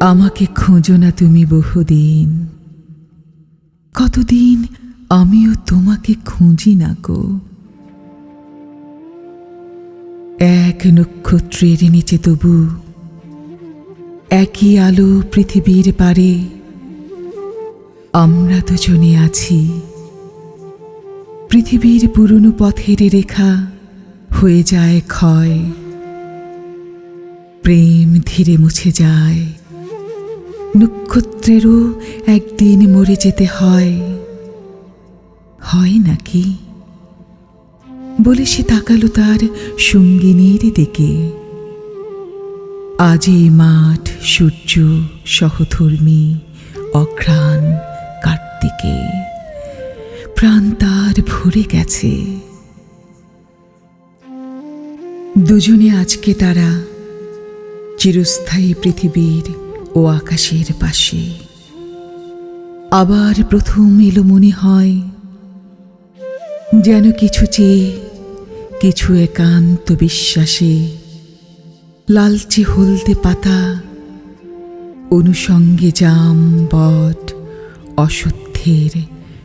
আমাকে খোঁজো না তুমি বহুদিন। কতদিন আমিও তোমাকে খুঁজি না গো। এক নক্ষত্রের নিচে তবু একই আলো পৃথিবীর পারে। আমরা দুজনে আছি। পৃথিবীর পুরনো পথের রেখা হয়ে যায় ক্ষয়। প্রেম ধীরে মুছে যায়। নক্ষত্রেরও একদিন মরে যেতে হয়। হয় নাকি? বলে সে তাকালো তার সঙ্গিনীর দিকে। আজ এই মাঠ, সূর্য, সহধর্মী, অঘ্রাণ, কার্তিকে। প্রাণ তার ভরে গেছে। দুজনে আজকে তারা চিরস্থায়ী পৃথিবীর ও আকাশের পাশে। আবার প্রথম এলো মনে হয়, যেন কিছু চেয়ে, কিছু একান্ত বিশ্বাসে। লালচে হলদে পাতা অনুষঙ্গে জাম বট অসত্যের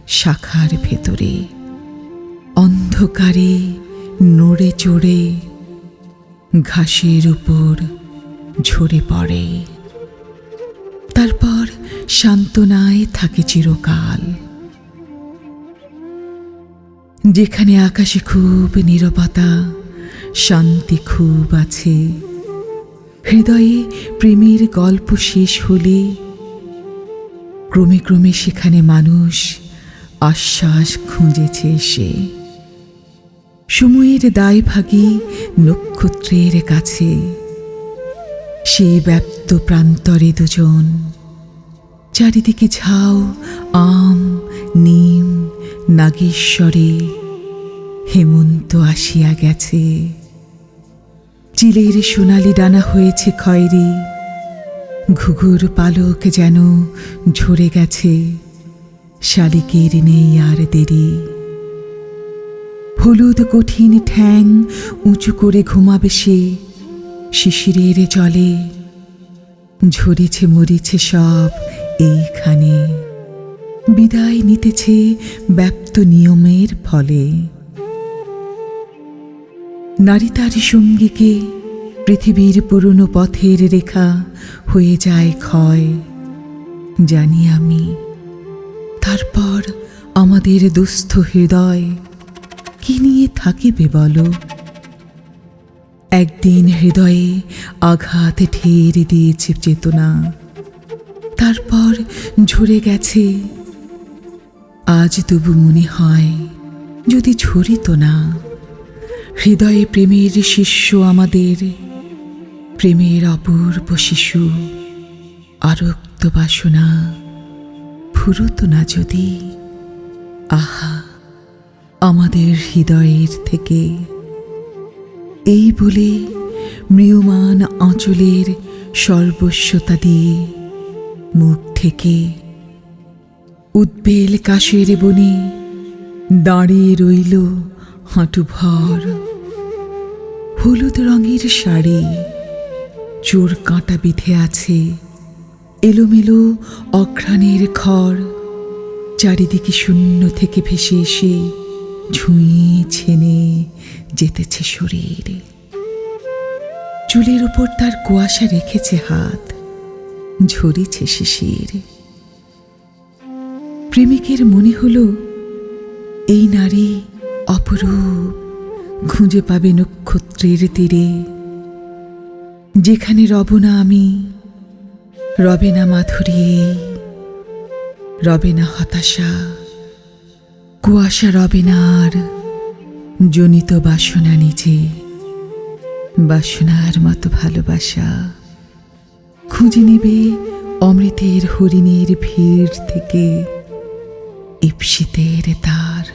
শাখার ভেতরে। অন্ধকারে নড়ে চড়ে, ঘাসের উপর ঝরে পড়ে। সান্ত্বনায় থাকে চিরকাল। যেখানে আকাশে খুব নীরবতা, শান্তি খুব আছে। হৃদয়ে প্রেমের গল্প শেষ হলে ক্রমে ক্রমে সেখানে মানুষ আশ্বাস খুঁজেছে সে সময়ের দায়ভাগী নক্ষত্রের কাছে। সেই ব্যপ্ত প্রান্তরে দুজন চারিদিকে ঝাউ, আম, নিম, নাগেশ্বরে, হেমন্ত আসিয়া গেছে। চিলের সোনালি ডানা হয়েছে খয়েরি, ঘুঘুর পালক যেন ঝরে গেছে, শালিকের নেই আর দেরি। হলুদ কঠিন ঠ্যাং উঁচু করে ঘুমাবে সে, শিশিরের জলে ঝরেছে মরিছে সব এইখানে বিদায় নিতেছে ব্যপ্ত নিয়মের ফলে। নারী তার সঙ্গীকে পৃথিবীর পুরনো পথের রেখা হয়ে যায় ক্ষয়। জানি আমি, তারপর আমাদের দুস্থ হৃদয় কি নিয়ে থাকিবে বলো? একদিন হৃদয়ে আঘাত ঠের দিয়েছে চেতনা। তারপর ঝরে গেছে। আজ তবু মনে হয় যদি ঝরিত না, হৃদয়ে প্রেমের শিষ্য আমাদের, প্রেমের অপূর্ব শিশু, আরক্ত বাসনা, ফুরুত না যদি, আহা, আমাদের হৃদয়ের থেকে। এই বলে মৃয়মান আঁচলের সর্বস্বতা দিয়ে মুখ থেকে উদ্বেল কাশের বনে দাঁড়িয়ে রইল হাঁটু ভর। হলুদ রঙের শাড়ি, চোর কাঁটা বিধে আছে, এলোমেলো অঘ্রাণের খড়, চারিদিকে শূন্য থেকে ভেসে এসে ঝুঁয়ে ছেনে যেতেছে শরীর। চুলের উপর তার কুয়াশা রেখেছে হাত। ঝরিছে শিশির। প্রেমিকের মনে হলো, এই নারী অপরূপ, খুঁজে পাবে নক্ষত্রের তীরে। যেখানে রব না আমি, রবে না মাধুরী, রবে না হতাশা, কুয়াশা রবে না আর জনিত বাসনা নিজে বাসনার মতো ভালোবাসা। খুঁজে নেবে অমৃতের হরিণের ভিড় থেকে ইপসিতের তার।